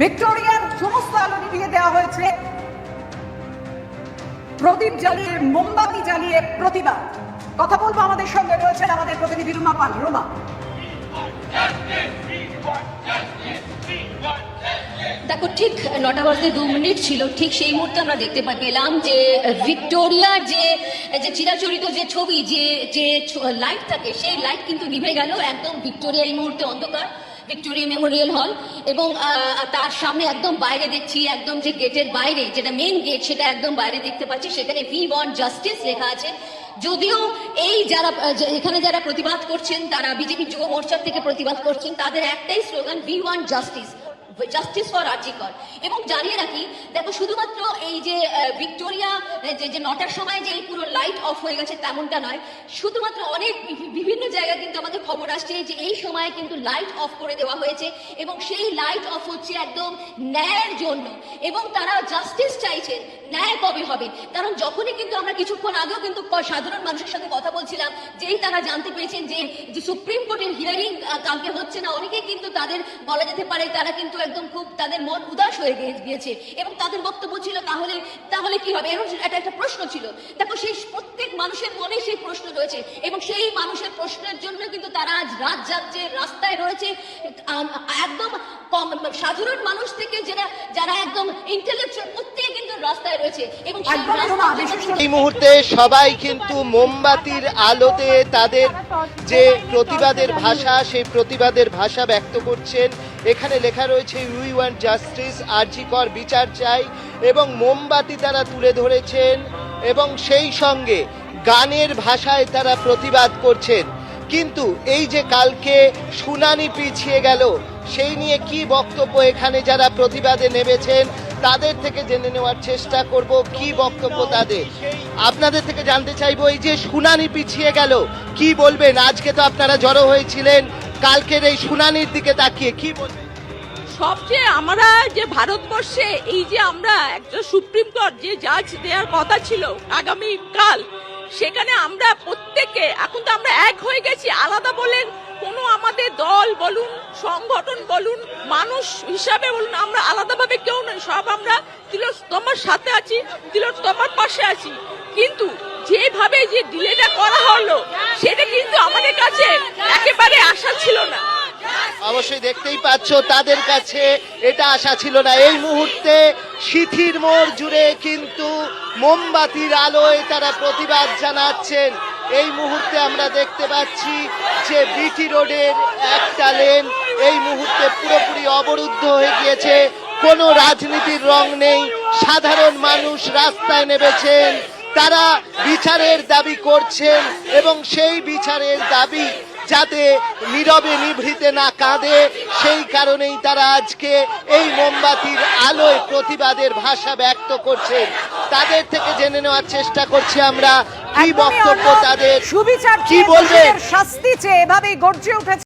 ভিক্টোরিয়ার সমস্ত আলো নিভিয়ে দেওয়া হয়েছে। প্রদীপ জ্বালিয়ে, মোমবাতি জ্বালিয়ে প্রতিবাদ। কথা বলব আমাদের সঙ্গে রয়েছেন আমাদের প্রতিনিধি রুমা পাল। রুমা। দেখো, ঠিক নটা বাজতে দু মিনিট ছিল, ঠিক সেই মুহূর্তে আমরা দেখতে পেলাম যে ভিক্টোরিয়ার যে যে চিরাচরিত যে ছবি, যে যে লাইট থাকে, সেই লাইট কিন্তু নিভে গেল, একদম ভিক্টোরিয়া এই মুহূর্তে অন্ধকার। ভিক্টোরিয়া মেমোরিয়াল হল এবং তার সামনে একদম বাইরে দেখছি, একদম যে গেটের বাইরে, যেটা মেন গেট সেটা একদম বাইরে দেখতে পাচ্ছি, সেখানে ভি ওয়ান জাস্টিস লেখা আছে। যদিও এই যারা এখানে যারা প্রতিবাদ করছেন, তারা বিজেপি যুব মোর্চার থেকে প্রতিবাদ করছেন, তাদের একটাই slogan we want justice justice for R G Kar এবং জানিয়ে রাখি, দেখো, শুধুমাত্র এই যে ভিক্টোরিয়া যে যে নটার সময় যে এই পুরো লাইট অফ হয়ে গেছে তেমনটা নয়, শুধুমাত্র অনেক বিভিন্ন জায়গায় কিন্তু আমাদের খবর আসছে যে এই সময় কিন্তু লাইট অফ করে দেওয়া হয়েছে এবং সেই লাইট অফ হচ্ছে একদম ন্যায়ের জন্য। এবং তারা জাস্টিস চাইছেন, ন্যায় কবে হবে? কারণ যখনই কিন্তু আমরা কিছুক্ষণ আগেও কিন্তু সাধারণ মানুষের সাথে কথা বলছিলাম, যেই তারা জানতে পেরেছেন যে সুপ্রিম কোর্টের হিয়ারিং কালকে হচ্ছে না, অনেকেই কিন্তু তাদের বলা যেতে পারে তারা কিন্তু একদম খুব তাদের মন উদাস হয়ে গিয়েছে এবং তাদের বক্তব্য ছিল, তাহলে তাহলে কি হবে? এরকম একটা একটা প্রশ্ন ছিল। দেখো, সেই প্রত্যেক মানুষের মনে সেই প্রশ্ন রয়েছে এবং সেই মানুষের প্রশ্নের জন্য কিন্তু তারা আজ রাত যাচ্ছে রাস্তায় রয়েছে। একদম সাধারণ মানুষ থেকে যারা যারা একদম ইন্টেলেকচুয়াল রাস্তায় রয়েছে এবং এই মুহূর্তে সবাই কিন্তু মোমবাতির আলোতে তাদের যে প্রতিবাদের ভাষা সেই প্রতিবাদের ভাষা ব্যক্ত করছেন। এখানে লেখা রয়েছে উই ওয়ান্ট জাস্টিস আর্জিকর বিচার চাই। এবং মোমবাতি তারা তুলে ধরেছেন এবং সেই সঙ্গে গানের ভাষায় তারা প্রতিবাদ করছেন। কিন্তু এই যে কালকে শুনানি পিছিয়ে গেল সেই নিয়ে কি বক্তব্য এখানে যারা প্রতিবাদে নেমেছেন তাদের থেকে জেনে নেওয়ার চেষ্টা করব কি বক্তব্য তাদের। আপনাদের থেকে জানতে চাইব এই যে শুনানি পিছিয়ে গেল, কি বলবেন? আজকে তো আপনারা জড়ো হয়েছিলেন, কালকের এই শুনানির দিকে তাকিয়ে কি বলবেন? সবচেয়ে আমরা যে ভারতবর্ষে, এই যে আমরা একটা সুপ্রিম কোর্ট, যে জাজ দেওয়ার কথা ছিল আগামী কাল সেখানে আমরা প্রত্যেকে, এখন তো আমরা এক হয়ে গেছি, আলাদা বলেন কোনো আমাদের দল বলুন, সংগঠন বলুন, মানুষ হিসাবে বলুন, আমরা আলাদাভাবে কেউ নয় সব আমরা তিলোত্তমার সাথে আছি, তিলোত্তমার পাশে আছি। কিন্তু যেভাবে যে ডিলেটা করা হলো, সেটা কিন্তু আমাদের কাছে একেবারে আশা ছিল না। অবশ্যই দেখতেই পাচ্ছ, তাদের কাছে এটা আশা ছিল না। এই মুহূর্তে সিথির মোড় জুড়ে কিন্তু মোমবাতির আলোয় তারা প্রতিবাদ জানাচ্ছেন। এই মুহূর্তে আমরা দেখতে পাচ্ছি যে বিটি রোডের একটা লেন এই মুহূর্তে পুরোপুরি অবরুদ্ধ হয়ে গিয়েছে। কোনো রাজনীতির রং নেই। সাধারণ মানুষ রাস্তায় নেমেছেন। তারা বিচারের দাবি করছেন এবং সেই বিচারের দাবি যাতে নীরবে নিভৃতে না কাঁদে, সেই কারণেই তারা আজকে এই মোমবাতির আলোয় প্রতিবাদের ভাষা ব্যক্ত করছে তাদের থেকে জেনে নেওয়ার চেষ্টা করছি আমরা। কি বক্তব্য তাদের? সুবিচার কি বলবেন শাস্তি চেয়ে এভাবেই গর্জে উঠেছে।